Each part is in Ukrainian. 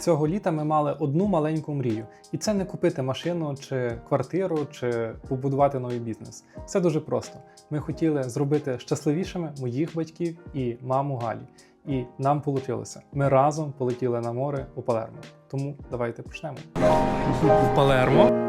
Цього літа ми мали одну маленьку мрію, і це не купити машину чи квартиру, чи побудувати новий бізнес. Все дуже просто. Ми хотіли зробити щасливішими моїх батьків і маму Галі. І нам вийшло. Ми разом полетіли на море у Палермо. Тому давайте почнемо. У Палермо.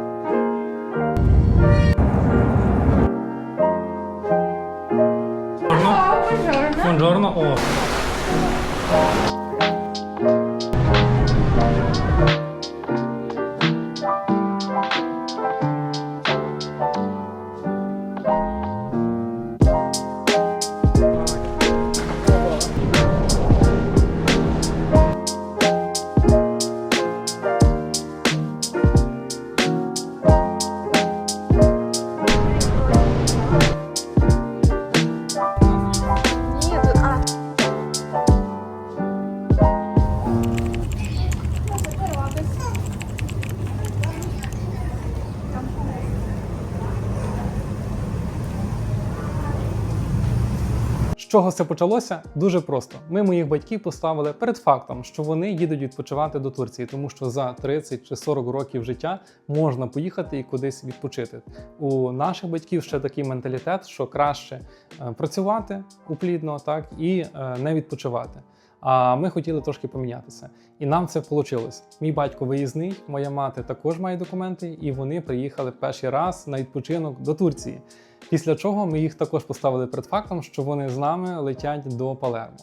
Чого все почалося? Дуже просто. Ми моїх батьків поставили перед фактом, що вони їдуть відпочивати до Турції, тому що за 30 чи 40 років життя можна поїхати і кудись відпочити. У наших батьків ще такий менталітет, що краще е, працювати уплідно, так і е, не відпочивати. А ми хотіли трошки помінятися, і нам це вийшло. Мій батько виїзний, моя мати також має документи, і вони приїхали перший раз на відпочинок до Турції. Після чого ми їх також поставили перед фактом, що вони з нами летять до Палермо.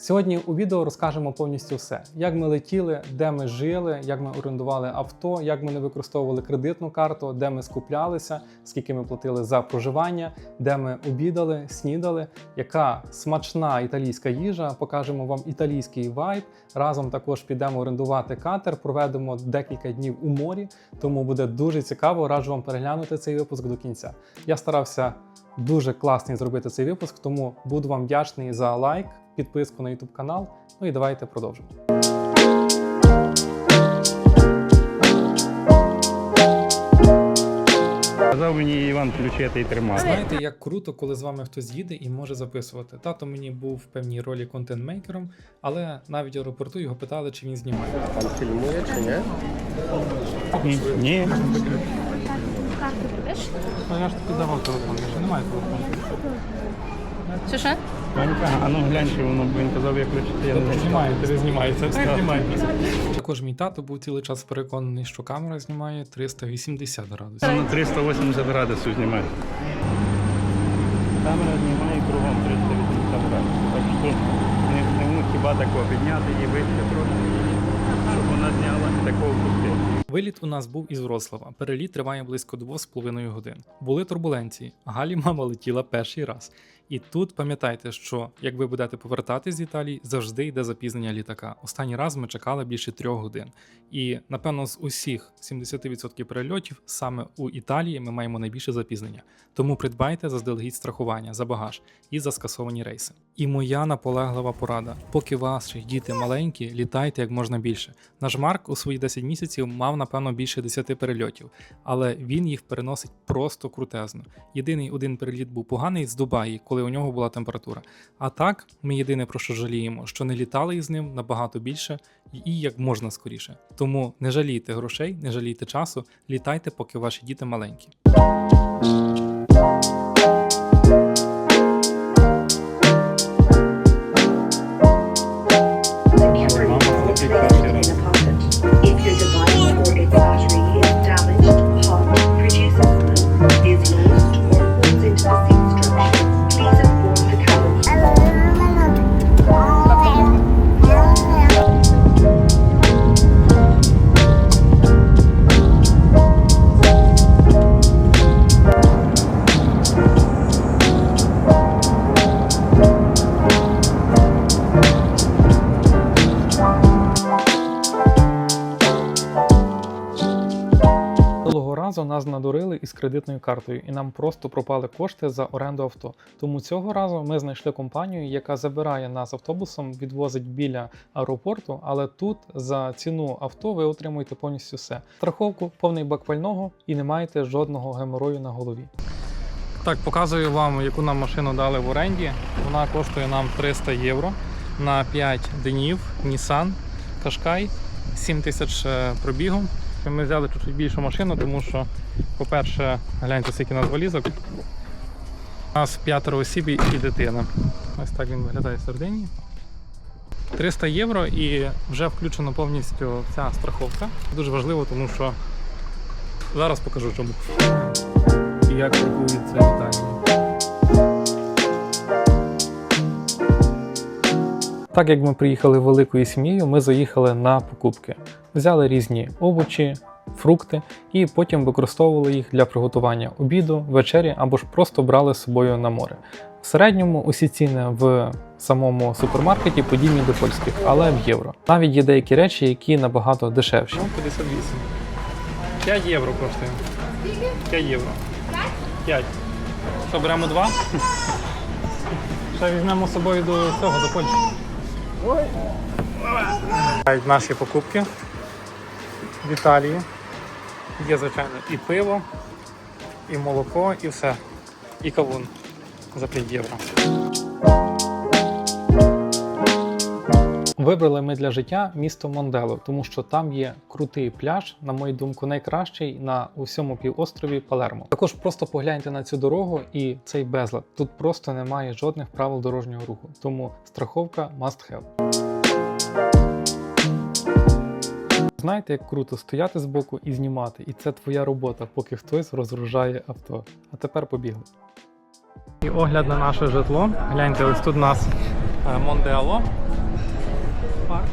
Сьогодні у відео розкажемо повністю все: як ми летіли, де ми жили, як ми орендували авто, як ми не використовували кредитну карту, де ми скуплялися, скільки ми платили за проживання, де ми обідали, снідали, яка смачна італійська їжа. Покажемо вам італійський вайб. Разом також підемо орендувати катер, проведемо декілька днів у морі. Тому буде дуже цікаво. Раджу вам переглянути цей випуск до кінця. Я старався дуже класний зробити цей випуск, тому буду вам вдячний за лайк, підписку на YouTube канал. Ну і давайте продовжимо. Казав мені Іван включити і тримати. Знаєте, як круто, коли з вами хтось їде і може записувати. Тато мені був в певній ролі контент-мейкером, але навіть в аеропорту його питали, чи він знімає. Там фільмує чи ні? Ні, ні. Ну я ж тобі давав телефон, я ще немає телефону. Що що? Ванька, а ну глянь, чи воно, бо він казав, як включити, я не знаю. Знімає, тебе знімає, це все знімає. Також мій тато був цілий час переконаний, що камера знімає 380 градусів. Воно 380 градусів знімає. Камера знімає кругом 380 градусів. Так що не, не ну, хіба такого підняти її вище трохи, щоб вона зняла такого пустити. Виліт у нас був із Вроцлава. Переліт триває близько 2,5 годин. Були турбуленції. Галі мама летіла перший раз. І тут пам'ятайте, що як ви будете повертатись з Італії, завжди йде запізнення літака. Останній раз ми чекали більше трьох годин. І напевно з усіх 70% перельотів саме у Італії ми маємо найбільше запізнення. Тому придбайте заздалегідь страхування за багаж і за скасовані рейси. І моя наполеглива порада: поки ваші діти маленькі, літайте як можна більше. Наш Марк у свої 10 місяців мав напевно більше 10 перельотів, але він їх переносить просто крутезно. Єдиний один переліт був поганий з Дубаї, коли у нього була температура. А так, ми єдине про що жаліємо, що не літали із ним набагато більше і як можна скоріше. Тому не жалійте грошей, не жалійте часу, літайте, поки ваші діти маленькі. Разу нас надурили із кредитною картою, і нам просто пропали кошти за оренду авто. Тому цього разу ми знайшли компанію, яка забирає нас автобусом, відвозить біля аеропорту. Але тут за ціну авто ви отримуєте повністю все: страховку, повний бак пального і не маєте жодного геморою на голові. Так, показую вам, яку нам машину дали в оренді. Вона коштує нам 300 євро на 5 днів. Nissan Qashqai 7 тисяч е, пробігу. Ми взяли чуть більшу машину, тому що, по-перше, гляньте, скільки у нас валізок. У нас п'ятеро осіб і дитина. Ось так він виглядає в Сардинії. 300 євро і вже включено повністю ця страховка. Дуже важливо, тому що зараз покажу чому. І як рахується Італія. Так як ми приїхали великою сім'єю, ми заїхали на покупки. Взяли різні овочі, фрукти і потім використовували їх для приготування обіду, вечері або ж просто брали з собою на море. В середньому усі ціни в самому супермаркеті подібні до польських, але в євро. Навіть є деякі речі, які набагато дешевші. 58. 5 євро коштує. 5 євро. 5. Що, беремо два? Ще візьмемо з собою до цього, до Польщі. Ой. Наші покупки в Італії. Є, звичайно, і пиво, і молоко, і все. І кавун за 5 євро. Вибрали ми для життя місто Мондело, тому що там є крутий пляж, на мою думку, найкращий на усьому півострові Палермо. Також просто погляньте на цю дорогу і цей безлад. Тут просто немає жодних правил дорожнього руху, тому страховка must have. Знаєте, як круто стояти збоку і знімати, і це твоя робота, поки хтось розгружає авто. А тепер побігли. І огляд на наше житло. Гляньте, ось тут у нас е, Мондело. Парк.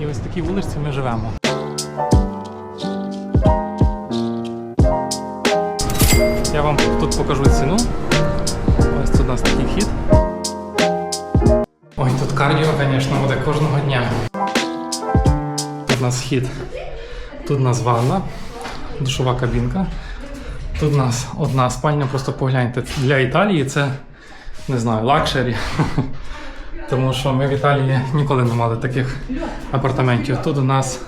І ось такій вулиці ми живемо. Я вам тут покажу ціну. Ось тут у нас такий вхід. Ой, тут кардіо, звісно, буде кожного дня. У нас вхід. Тут у нас ванна, душова кабінка. Тут у нас одна спальня, просто погляньте. Для Італії це не знаю, лакшері. Тому що ми в Італії ніколи не мали таких апартаментів. Тут у нас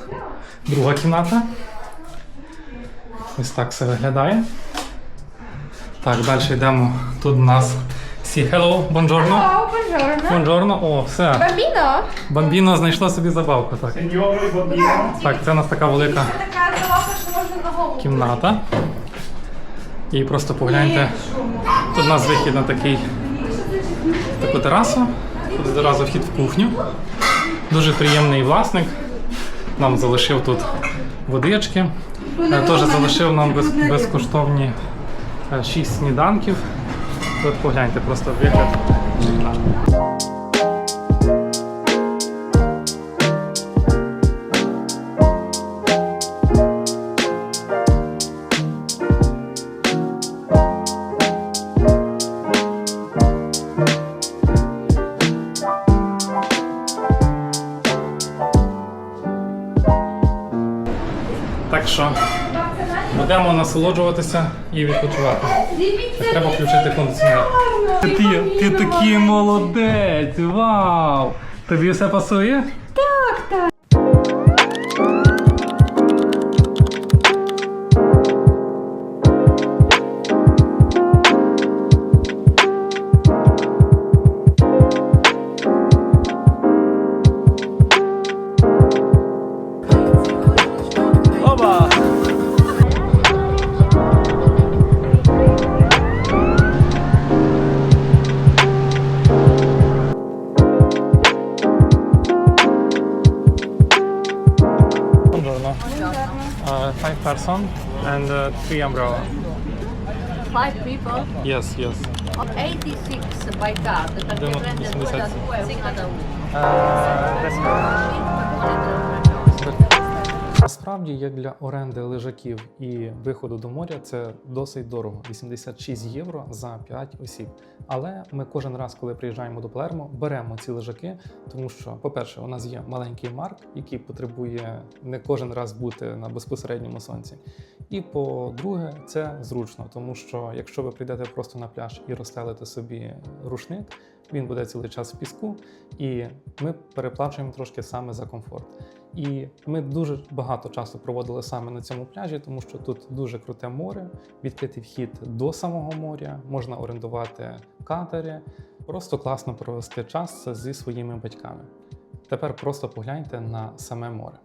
друга кімната. Ось так все виглядає. Так, далі йдемо. Тут у нас Сі, hello, buongiorno. Buongiorno. О, все. Bambino? Бамбіно знайшла собі забавку. Так. так, це у нас така велика Така забавка, що можна на голову. кімната. І просто погляньте. Тут у нас вихід на такий, таку терасу. Тут одразу вхід в кухню. Дуже приємний власник. Нам залишив тут водички. Е, Теж залишив нам без, безкоштовні 6 сніданків. От погляньте, просто вигляд. Насолоджуватися і відпочивати. Треба включити кондиціонер. Ти, ти такий молодець! Вау! Тобі все пасує? Five person and uh, three umbrella. Five people, Yes, yes. 86 by car, the Abbiamo target render 87. was singata Насправді, як для оренди лежаків і виходу до моря, це досить дорого 86 євро за 5 осіб. Але ми кожен раз, коли приїжджаємо до Палермо, беремо ці лежаки, тому що, по-перше, у нас є маленький марк, який потребує не кожен раз бути на безпосередньому сонці. І по-друге, це зручно, тому що якщо ви прийдете просто на пляж і розстелите собі рушник, він буде цілий час в піску, і ми переплачуємо трошки саме за комфорт. І ми дуже багато часу проводили саме на цьому пляжі, тому що тут дуже круте море, відкритий вхід до самого моря, можна орендувати катери. Просто класно провести час зі своїми батьками. Тепер просто погляньте на саме море.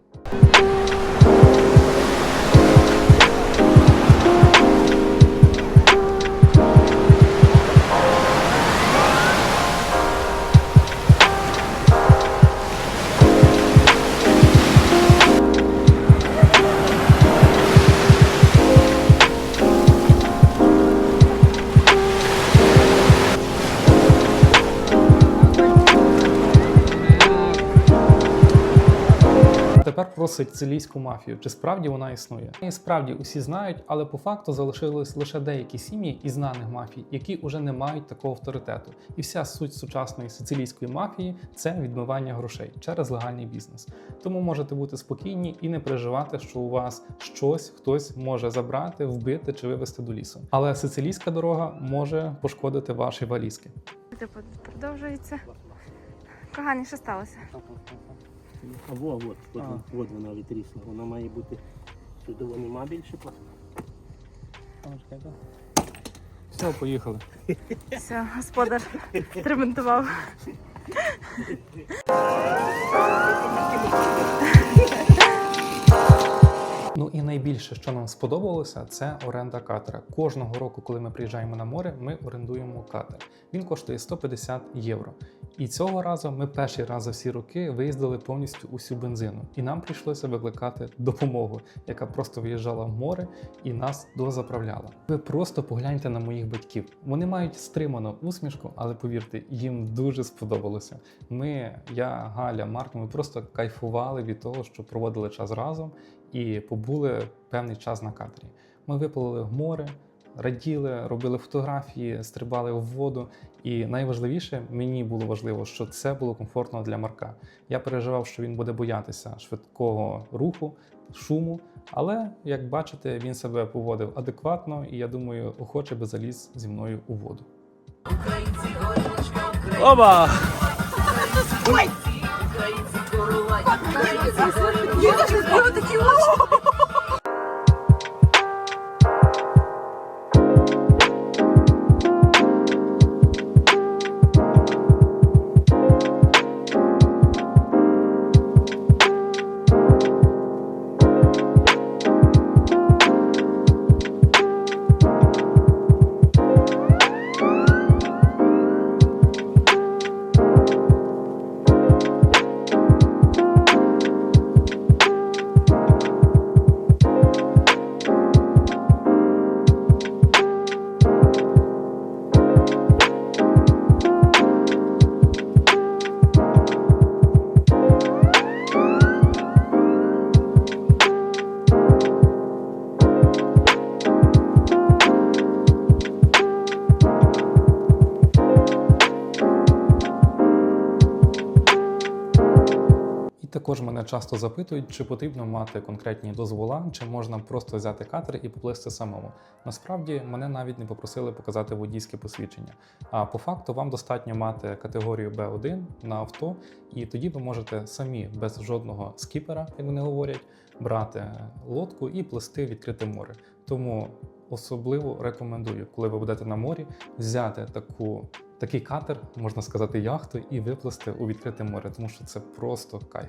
Про сицилійську мафію. Чи справді вона існує? І справді усі знають, але по факту залишились лише деякі сім'ї із знаних мафій, які вже не мають такого авторитету. І вся суть сучасної сицилійської мафії це відмивання грошей через легальний бізнес. Тому можете бути спокійні і не переживати, що у вас щось хтось може забрати, вбити чи вивезти до лісу. Але сицилійська дорога може пошкодити ваші валізки. Типу, продовжується. Кохані, що сталося? А во, от, от, А. от вона відрісла. Вона має бути чудово, нема більше пласту. Все, поїхали. Все, господар відремонтував. Найбільше, що нам сподобалося, це оренда катера. Кожного року, коли ми приїжджаємо на море, ми орендуємо катер. Він коштує 150 євро. І цього разу ми перший раз за всі роки виїздили повністю усю бензину, і нам прийшлося викликати допомогу, яка просто виїжджала в море і нас дозаправляла. Ви просто погляньте на моїх батьків. Вони мають стриману усмішку, але повірте, їм дуже сподобалося. Ми, я, Галя, Марк, ми просто кайфували від того, що проводили час разом і побули певний час на катері. Ми виплили в море, раділи, робили фотографії, стрибали в воду. І найважливіше, мені було важливо, що це було комфортно для Марка. Я переживав, що він буде боятися швидкого руху, шуму. Але як бачите, він себе поводив адекватно, і я думаю, охоче би заліз зі мною у воду. Оба! І мене часто запитують, чи потрібно мати конкретні дозвола, чи можна просто взяти катер і поплисти самому. Насправді мене навіть не попросили показати водійське посвідчення. А по факту вам достатньо мати категорію B1 на авто, і тоді ви можете самі без жодного скіпера, як вони говорять, брати лодку і плисти відкрите море. Тому особливо рекомендую, коли ви будете на морі, взяти таку. Такий катер, можна сказати, яхту, і виплисти у відкрите море, тому що це просто кайф.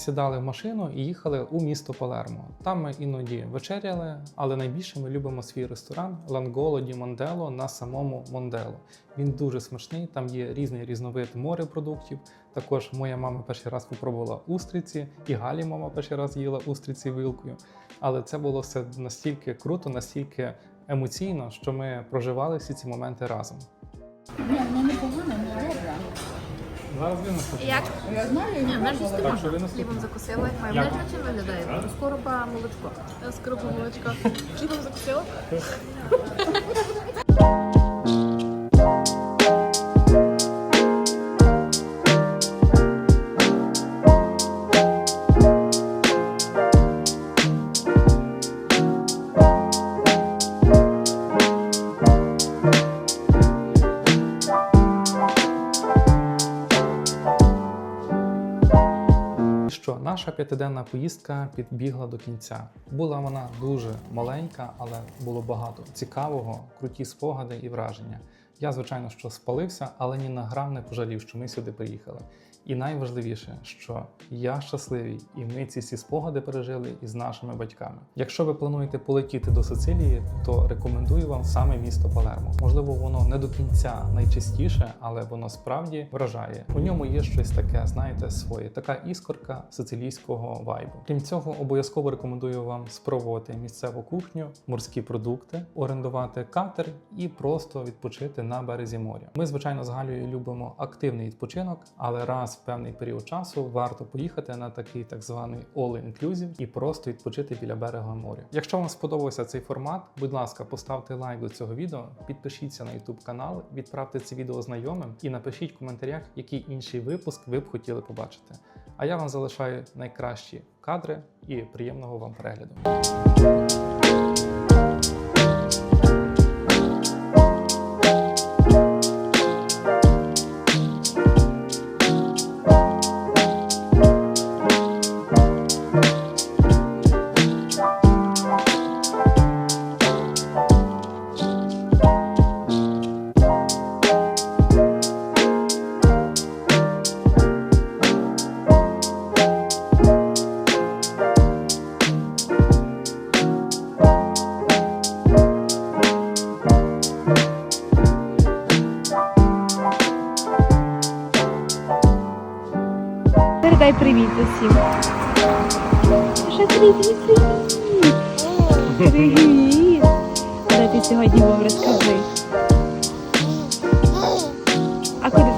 сідали в машину і їхали у місто Палермо. Там ми іноді вечеряли, але найбільше ми любимо свій ресторан Ланголо ді Мондело на самому Мондело. Він дуже смачний, там є різний різновид морепродуктів. Також моя мама перший раз попробувала устриці, і Галі мама перший раз їла устриці вилкою. Але це було все настільки круто, настільки емоційно, що ми проживали всі ці моменти разом. Ні, ну непогано, не добре. Зараз наступні. Як? Ні, ми ж Так, що ви наступні? Хлібом закусила. Майонез чим виглядає? Скоропа молочко. Скоропа молочко. Хлібом закусила? п'ятиденна поїздка підбігла до кінця. Була вона дуже маленька, але було багато цікавого, круті спогади і враження. Я, звичайно, що спалився, але ні на грам не пожалів, що ми сюди приїхали. І найважливіше, що я щасливий, і ми ці всі спогади пережили із нашими батьками. Якщо ви плануєте полетіти до Сицилії, то рекомендую вам саме місто Палермо. Можливо, воно не до кінця найчистіше, але воно справді вражає. У ньому є щось таке, знаєте, своє, така іскорка сицилійського вайбу. Крім цього, обов'язково рекомендую вам спробувати місцеву кухню, морські продукти, орендувати катер і просто відпочити на березі моря. Ми, звичайно, з Галею любимо активний відпочинок, але раз в певний період часу варто поїхати на такий так званий all-inclusive і просто відпочити біля берега моря. Якщо вам сподобався цей формат, будь ласка, поставте лайк до цього відео, підпишіться на YouTube канал, відправте це відео знайомим і напишіть в коментарях, який інший випуск ви б хотіли побачити. А я вам залишаю найкращі кадри і приємного вам перегляду.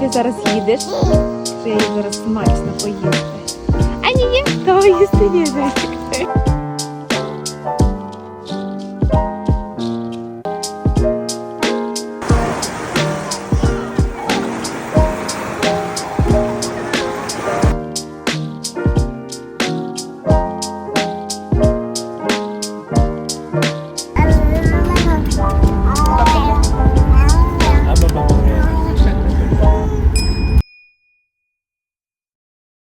Ти зараз їдеш? Що я зараз смачно поїсти. А ні, ні, давай їсти їдеш.